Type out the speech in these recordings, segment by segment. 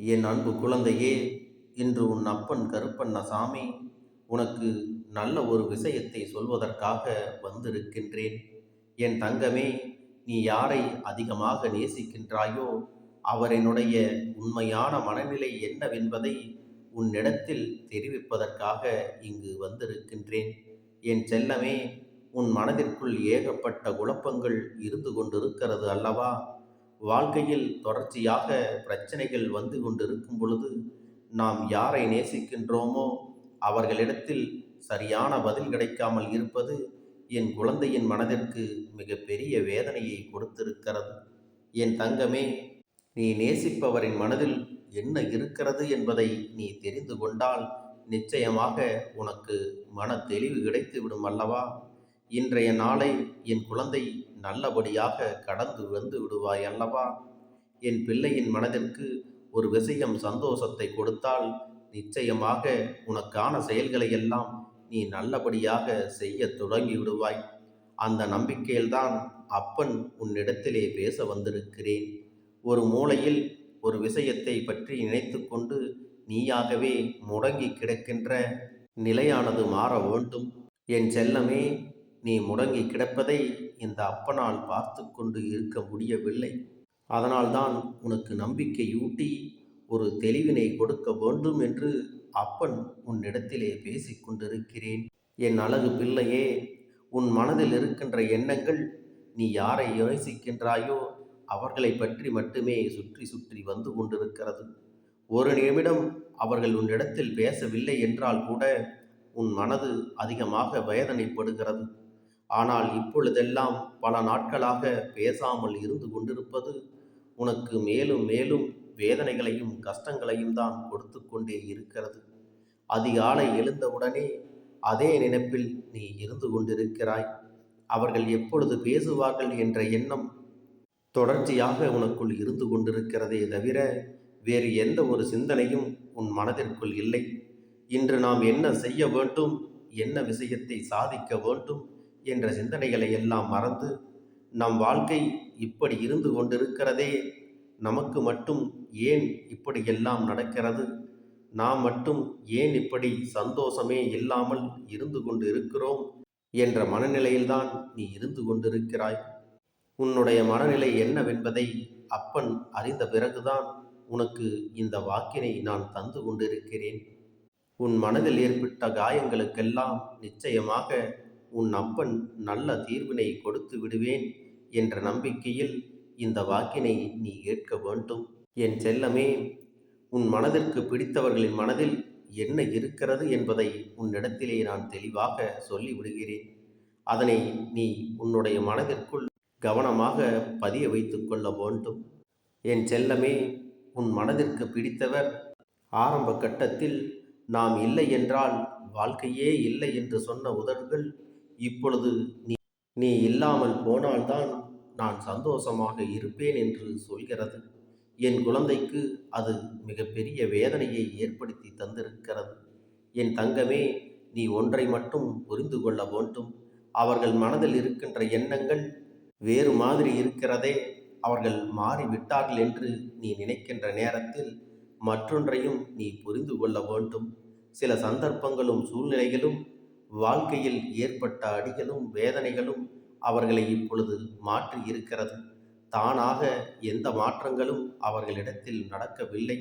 என் அன்பு குழந்தையே இன்று உன் அப்பன் கருப்பண்ணசாமி உனக்கு நல்ல ஒரு விஷயத்தை சொல்வதற்காக வந்திருக்கின்றேன். என் தங்கமே நீ யாரை அதிகமாக நேசிக்கின்றாயோ அவரினுடைய உண்மையான மனநிலை என்னவென்பதை உன்னிடத்தில் தெரிவிப்பதற்காக இங்கு வந்திருக்கின்றேன். என் செல்லமே உன் மனதிற்குள் ஏகப்பட்ட குழப்பங்கள் இருந்து கொண்டிருக்கிறது அல்லவா? வாழ்க்கையில் தொடர்ச்சியாக பிரச்சனைகள் வந்து கொண்டிருக்கும் பொழுது நாம் யாரை நேசிக்கின்றோமோ அவர்களிடத்தில் சரியான பதில் கிடைக்காமல் இருப்பது என் குழந்தையின் மனதிற்கு மிகப்பெரிய வேதனையை கொடுத்திருக்கிறது. என் தங்கமே நீ நேசிப்பவரின் மனதில் என்ன இருக்கிறது என்பதை நீ தெரிந்து கொண்டால் நிச்சயமாக உனக்கு மன தெளிவு கிடைத்துவிடும் அல்லவா? இன்றைய நாளை என் குழந்தை நல்லபடியாக கடந்து வந்து விடுவாய் அல்லவா? என் பிள்ளையின் மனதிற்கு ஒரு விஷயம் சந்தோஷத்தை கொடுத்தால் நிச்சயமாக உனக்கான செயல்களை எல்லாம் நீ நல்லபடியாக செய்ய தொடங்கி விடுவாய். அந்த நம்பிக்கையில்தான் அப்பன் உன்னிடத்திலே பேச வந்திருக்கிறேன். ஒரு மூலையில் ஒரு விஷயத்தை பற்றி நினைத்து கொண்டு நீயாகவே முடங்கி கிடக்கின்ற நிலையானது மாற வேண்டும். என் செல்லமே நீ முடங்கி கிடப்பதை இந்த அப்பனால் பார்த்து கொண்டு இருக்க முடியவில்லை. அதனால்தான் உனக்கு நம்பிக்கையூட்டி ஒரு தெளிவினை கொடுக்க வேண்டும் என்று அப்பன் உன்னிடத்திலே பேசிக் கொண்டிருக்கிறேன். என் அழகு பிள்ளையே உன் மனதில் இருக்கின்ற எண்ணங்கள் நீ யாரை யோசிக்கின்றாயோ அவர்களை பற்றி மட்டுமே சுற்றி சுற்றி வந்து கொண்டிருக்கிறது. ஒரு நிமிடம் அவர்கள் உன்னிடத்தில் பேசவில்லை என்றால் கூட உன் மனது அதிகமாக வேதனைப்படுகிறது. ஆனால் இப்பொழுதெல்லாம் பல நாட்களாக பேசாமல் இருந்து கொண்டிருப்பது உனக்கு மேலும் மேலும் வேதனைகளையும் கஷ்டங்களையும் தான் கொடுத்து கொண்டே இருக்கிறது. அதிகாலை எழுந்தவுடனே அதே நினைப்பில் நீ இருந்து கொண்டிருக்கிறாய். அவர்கள் எப்பொழுது பேசுவார்கள் என்ற எண்ணம் தொடர்ச்சியாக உனக்குள் இருந்து கொண்டிருக்கிறதே தவிர வேறு எந்த ஒரு சிந்தனையும் உன் மனதிற்குள் இல்லை. இன்று நாம் என்ன செய்ய வேண்டும் என்ன விஷயத்தை சாதிக்க வேண்டும் என்ற சிந்தனைகளை எல்லாம் மறந்து நம் வாழ்க்கை இப்படி இருந்து கொண்டிருக்கிறதே நமக்கு மட்டும் ஏன் இப்படியெல்லாம் நடக்கிறது? நாம் மட்டும் ஏன் இப்படி சந்தோஷமே இல்லாமல் இருந்து கொண்டு இருக்கிறோம் என்ற மனநிலையில்தான் நீ இருந்து கொண்டிருக்கிறாய். உன்னுடைய மனநிலை என்னவென்பதை அப்பன் அறிந்த பிறகுதான் உனக்கு இந்த வாக்கினை நான் தந்து கொண்டிருக்கிறேன். உன் மனதில் ஏற்பட்ட காயங்களுக்கெல்லாம் நிச்சயமாக உன் அப்பன் நல்ல தீர்வினை கொடுத்து விடுவேன் என்ற நம்பிக்கையில் இந்த வாக்கினை நீ ஏற்க வேண்டும். என் செல்லமே உன் மனதிற்கு பிடித்தவர்களின் மனதில் என்ன இருக்கிறது என்பதை உன்னிடத்திலே நான் தெளிவாக சொல்லிவிடுகிறேன். அதனை நீ உன்னுடைய மனதிற்குள் கவனமாக பதிய வைத்து கொள்ள வேண்டும். என் செல்லமே உன் மனதிற்கு பிடித்தவர் ஆரம்ப கட்டத்தில் நாம் இல்லை என்றால் வாழ்க்கையே இல்லை என்று சொன்ன உதடுகள் இப்பொழுது நீ நீ இல்லாமல் போனால்தான் நான் சந்தோஷமாக இருப்பேன் என்று சொல்கிறது. என் குழந்தைக்கு அது மிகப்பெரிய வேதனையை ஏற்படுத்தி தந்திருக்கிறது. என் தங்கமே நீ ஒன்றை மட்டும் புரிந்து கொள்ள வேண்டும். அவர்கள் மனதில் இருக்கின்ற எண்ணங்கள் வேறு மாதிரி இருக்கிறதே. அவர்கள் மாறிவிட்டார்கள் என்று நீ நினைக்கின்ற நேரத்தில் மற்றொன்றையும் நீ புரிந்து கொள்ள வேண்டும். சில சந்தர்ப்பங்களும் சூழ்நிலைகளும் வாழ்க்கையில் ஏற்பட்ட அடிகளும் வேதனைகளும் அவர்களை இப்பொழுது மாற்றி இருக்கிறது. தானாக எந்த மாற்றங்களும் அவர்களிடத்தில் நடக்கவில்லை.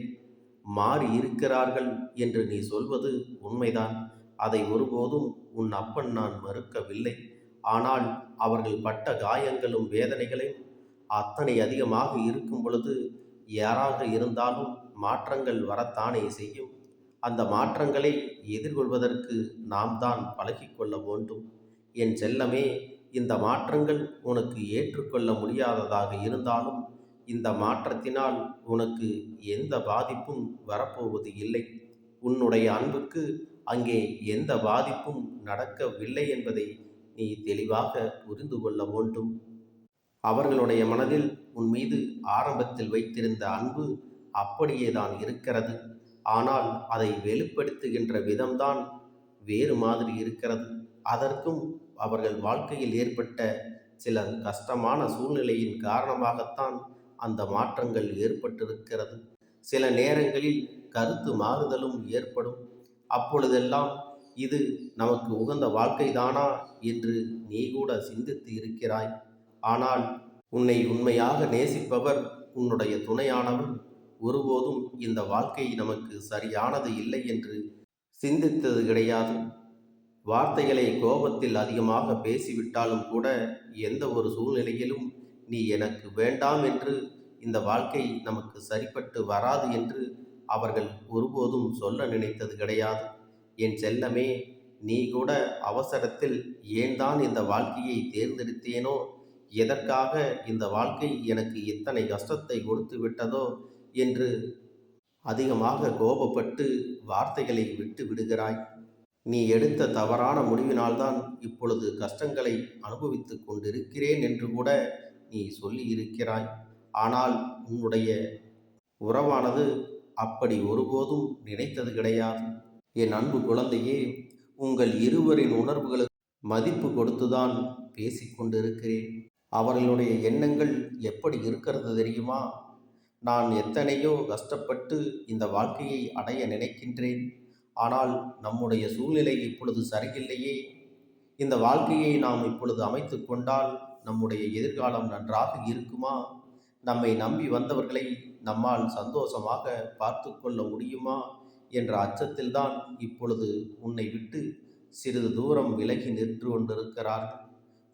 மாறி இருக்கிறார்கள் என்று நீ சொல்வது உண்மைதான். அதை ஒருபோதும் உன் அப்பன் நான் மறுக்கவில்லை. ஆனால் அவர்கள் பட்ட காயங்களும் வேதனைகளையும் அத்தனை அதிகமாக இருக்கும் பொழுது யாராக இருந்தாலும் மாற்றங்கள் வரத்தானே செய்யும். அந்த மாற்றங்களை எதிர்கொள்வதற்கு நாம் தான் பழகிக்கொள்ள வேண்டும். என் செல்லமே இந்த மாற்றங்கள் உனக்கு ஏற்றுக்கொள்ள முடியாததாக இருந்தாலும் இந்த மாற்றத்தினால் உனக்கு எந்த பாதிப்பும் வரப்போவது இல்லை. உன்னுடைய அன்புக்கு அங்கே எந்த பாதிப்பும் நடக்கவில்லை என்பதை நீ தெளிவாக புரிந்து கொள்ள வேண்டும். அவர்களுடைய மனதில் உன் மீது ஆரம்பத்தில் வைத்திருந்த அன்பு அப்படியே தான் இருக்கிறது. ஆனால் அதை வெளிப்படுத்துகின்ற விதம்தான் வேறு மாதிரி இருக்கிறது. அதற்கும் அவர்கள் வாழ்க்கையில் ஏற்பட்ட சில கஷ்டமான சூழ்நிலையின் காரணமாகத்தான் அந்த மாற்றங்கள் ஏற்பட்டிருக்கிறது. சில நேரங்களில் கருத்து மாறுதலும் ஏற்படும். அப்பொழுதெல்லாம் இது நமக்கு உகந்த வாழ்க்கைதானா என்று நீ கூட சிந்தித்து இருக்கிறாய். ஆனால் உன்னை உண்மையாக நேசிப்பவர் உன்னுடைய துணையானவர் ஒருபோதும் இந்த வாழ்க்கை நமக்கு சரியானது இல்லை என்று சிந்தித்தது கிடையாது. வார்த்தைகளை கோபத்தில் அதிகமாக பேசிவிட்டாலும் கூட எந்த ஒரு சூழ்நிலையிலும் நீ எனக்கு வேண்டாம் என்று இந்த வாழ்க்கை நமக்கு சரிப்பட்டு வராது என்று அவர்கள் ஒருபோதும் சொல்ல நினைத்தது கிடையாது. என் செல்லமே நீ கூட அவசரத்தில் ஏன் தான் இந்த வாழ்க்கையை தேர்ந்தெடுத்தேனோ? எதற்காக இந்த வாழ்க்கை எனக்கு இத்தனை கஷ்டத்தை கொடுத்து விட்டதோ என்று அதிகமாக கோபப்பட்டு வார்த்தைகளை விட்டு விடுகிறாய். நீ எடுத்த தவறான முடிவினால்தான் இப்பொழுது கஷ்டங்களை அனுபவித்துக் கொண்டிருக்கிறேன் என்று கூட நீ சொல்லியிருக்கிறாய். ஆனால் உன்னுடைய உறவானது அப்படி ஒருபோதும் நினைத்தது கிடையாது. என் அன்பு குழந்தையே உங்கள் இருவரின் உணர்வுகளுக்கு மதிப்பு கொடுத்துதான் பேசிக்கொண்டிருக்கிறேன். அவர்களுடைய எண்ணங்கள் எப்படி இருக்கிறது தெரியுமா? நான் எத்தனையோ கஷ்டப்பட்டு இந்த வாழ்க்கையை அடைய நினைக்கின்றேன். ஆனால் நம்முடைய சூழ்நிலை இப்பொழுது சரியில்லையே. இந்த வாழ்க்கையை நாம் இப்பொழுது அமைத்து கொண்டால் நம்முடைய எதிர்காலம் நன்றாக இருக்குமா? நம்மை நம்பி வந்தவர்களை நம்மால் சந்தோஷமாக பார்த்து கொள்ள முடியுமா? என்ற அச்சத்தில்தான் இப்பொழுது உன்னை விட்டு சிறிது தூரம் விலகி நின்று கொண்டிருக்கிறார்கள்.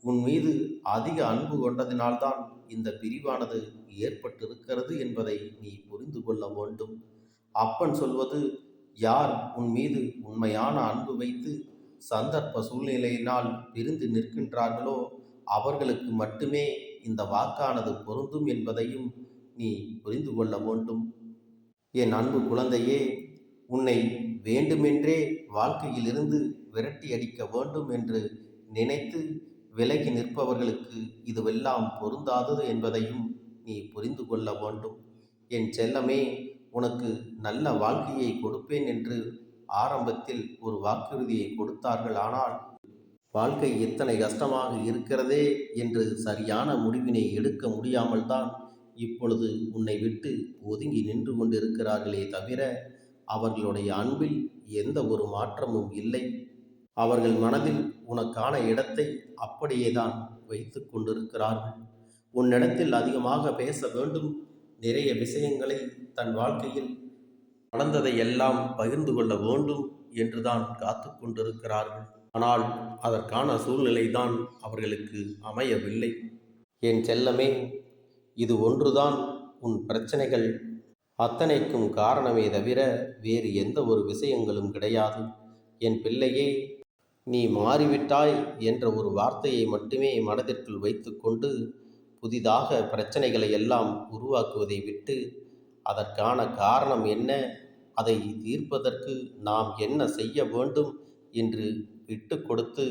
உன் மீது அதிக அன்பு கொண்டதினால்தான் இந்த பிரிவானது ஏற்பட்டிருக்கிறது என்பதை நீ புரிந்து கொள்ள வேண்டும். அப்பன் சொல்வது யார் உன் மீது உண்மையான அன்பு வைத்து சந்தர்ப்ப சூழ்நிலையினால் பிரிந்து நிற்கின்றார்களோ அவர்களுக்கு மட்டுமே இந்த வாக்கானது பொருந்தும் என்பதையும் நீ புரிந்து கொள்ள வேண்டும். என் அன்பு குழந்தையே உன்னை வேண்டுமென்றே வாழ்க்கையிலிருந்து விரட்டி அடிக்க வேண்டும் என்று நினைத்து விலகி நிற்பவர்களுக்கு இதுவெல்லாம் பொருந்தாதது என்பதையும் நீ புரிந்து கொள்ள வேண்டும். என் செல்லமே உனக்கு நல்ல வாழ்க்கையை கொடுப்பேன் என்று ஆரம்பத்தில் ஒரு வாக்குறுதியை கொடுத்தார்கள். ஆனால் வாழ்க்கை எத்தனை கஷ்டமாக இருக்கிறதே என்று சரியான முடிவினை எடுக்க முடியாமல் தான் இப்பொழுது உன்னை விட்டு ஒதுங்கி நின்று கொண்டிருக்கிறார்களே தவிர அவர்களுடைய அன்பில் எந்த ஒரு மாற்றமும் இல்லை. அவர்கள் மனதில் உனக்கான இடத்தை அப்படியே தான் வைத்து கொண்டிருக்கிறார்கள். உன்னிடத்தில் அதிகமாக பேச வேண்டும். நிறைய விஷயங்களை தன் வாழ்க்கையில் நடந்ததை எல்லாம் பகிர்ந்து கொள்ள வேண்டும் என்றுதான் காத்து கொண்டிருக்கிறார்கள். ஆனால் அதற்கான சூழ்நிலை தான் அவர்களுக்கு அமையவில்லை. என் செல்லமே இது ஒன்றுதான். உன் பிரச்சனைகள் அத்தனைக்கும் காரணமே தவிர வேறு எந்த ஒரு விஷயங்களும் கிடையாது. என் பிள்ளையே நீ மாறிவிட்டாய் என்ற ஒரு வார்த்தையை மட்டுமே மனதிற்குள் வைத்துக்கொண்டு புதிதாக பிரச்சனைகளை எல்லாம் உருவாக்குவதை விட்டு அதற்கான காரணம் என்ன? அதை தீர்ப்பதற்கு நாம் என்ன செய்ய வேண்டும்? என்று விட்டு கொடுத்து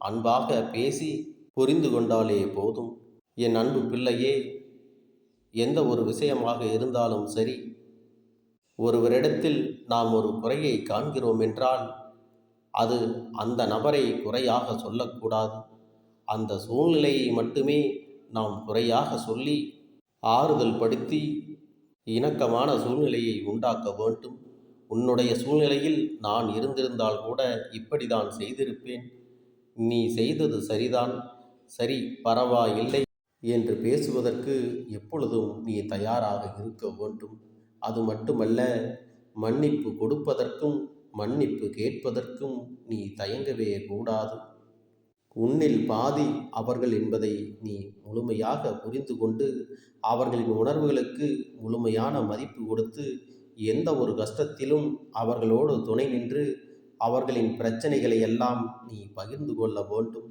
அன்பாக பேசி புரிந்து கொண்டாலே போதும். என் அன்பு பிள்ளையே எந்த ஒரு விஷயமாக இருந்தாலும் சரி ஒருவரிடத்தில் நாம் ஒரு குறையை காண்கிறோம் என்றால் அது அந்த நபரை குறையாக சொல்லக்கூடாது. அந்த சூழ்நிலையை மட்டுமே நாம் குறையாக சொல்லி ஆறுதல் படுத்தி இணக்கமான சூழ்நிலையை உண்டாக்க வேண்டும். உன்னுடைய சூழ்நிலையில் நான் இருந்திருந்தால் கூட இப்படிதான் செய்திருப்பேன். நீ செய்தது சரிதான். சரி பரவாயில்லை என்று பேசுவதற்கு எப்பொழுதும் நீ தயாராக இருக்க வேண்டும். அது மட்டுமல்ல மன்னிப்பு கொடுப்பதற்கும் மன்னிப்பு கேட்பதற்கும் நீ தயங்கவே கூடாது. உன்னில் பாதி அவர்கள் என்பதை நீ முழுமையாக புரிந்து கொண்டு அவர்களின் உணர்வுகளுக்கு முழுமையான மதிப்பு கொடுத்து எந்த ஒரு கஷ்டத்திலும் அவர்களோடு துணை நின்று அவர்களின் பிரச்சனைகளை எல்லாம் நீ பகிர்ந்து கொள்ள வேண்டும்.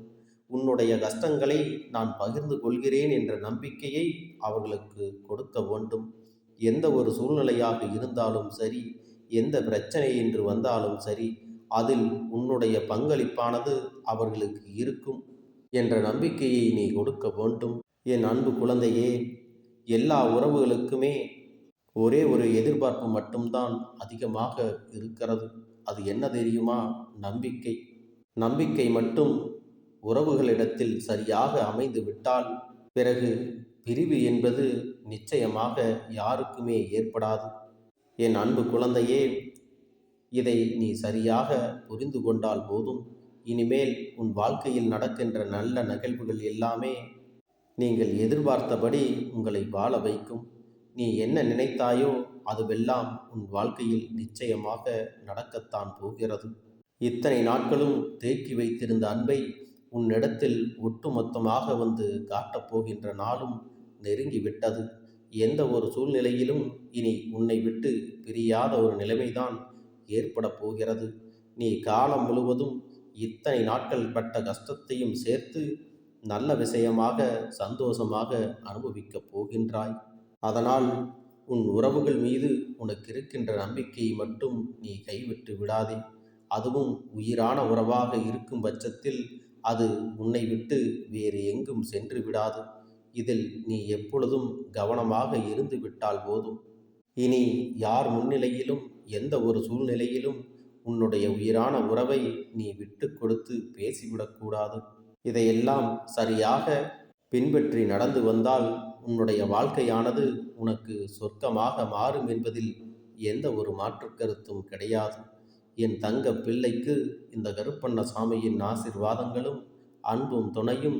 உன்னுடைய கஷ்டங்களை நான் பகிர்ந்து கொள்கிறேன் என்ற நம்பிக்கையை அவர்களுக்கு கொடுக்க வேண்டும். எந்த ஒரு சூழ்நிலையாக இருந்தாலும் சரி எந்த பிரச்சனை என்று வந்தாலும் சரி அதில் உன்னுடைய பங்களிப்பானது அவர்களுக்கு இருக்கும் என்ற நம்பிக்கையை நீ கொடுக்க வேண்டும். என் அன்பு குழந்தையே எல்லா உறவுகளுக்குமே ஒரே ஒரு எதிர்பார்ப்பு மட்டும்தான் அதிகமாக இருக்கிறது. அது என்ன தெரியுமா? நம்பிக்கை. நம்பிக்கை மட்டும் உறவுகளிடத்தில் சரியாக அமைந்து விட்டால் பிறகு பிரிவு என்பது நிச்சயமாக யாருக்குமே ஏற்படாது. என் அன்பு குழந்தையே இதை நீ சரியாக புரிந்து கொண்டால் போதும். இனிமேல் உன் வாழ்க்கையில் நடக்கின்ற நல்ல நிகழ்வுகள் எல்லாமே நீங்கள் எதிர்பார்த்தபடி உங்களை வாழ வைக்கும். நீ என்ன நினைத்தாயோ அதுவெல்லாம் உன் வாழ்க்கையில் நிச்சயமாக நடக்கத்தான் போகிறது. இத்தனை நாட்களும் தேக்கி வைத்திருந்த அன்பை உன்னிடத்தில் ஒட்டுமொத்தமாக வந்து காட்டப் போகின்ற நாளும் நெருங்கிவிட்டது. எந்த ஒரு சூழ்நிலையிலும் இனி உன்னை விட்டு பிரியாத ஒரு நிலைமைதான் ஏற்பட போகிறது. நீ காலம் முழுவதும் இத்தனை நாட்கள் பட்ட கஷ்டத்தையும் சேர்த்து நல்ல விஷயமாக சந்தோஷமாக அனுபவிக்கப் போகின்றாய். அதனால் உன் உறவுகள் மீது உனக்கு இருக்கின்ற நம்பிக்கையை மட்டும் நீ கைவிட்டு விடாதே. அதுவும் உயிரான உறவாக இருக்கும் பட்சத்தில் அது உன்னை விட்டு வேறு எங்கும் சென்று விடாது. இதில் நீ எப்பொழுதும் கவனமாக இருந்து விட்டால் போதும். இனி யார் முன்னிலையிலும் எந்த ஒரு சூழ்நிலையிலும் உன்னுடைய உயிரான உறவை நீ விட்டு கொடுத்து பேசிவிடக்கூடாது இதையெல்லாம் சரியாக பின்பற்றி நடந்து வந்தால் உன்னுடைய வாழ்க்கையானது உனக்கு சொர்க்கமாக மாறும் என்பதில் எந்த ஒரு மாற்று கருத்தும் கிடையாது. என் தங்க பிள்ளைக்கு இந்த கருப்பண்ண சாமியின் ஆசிர்வாதங்களும் அன்பும் துணையும்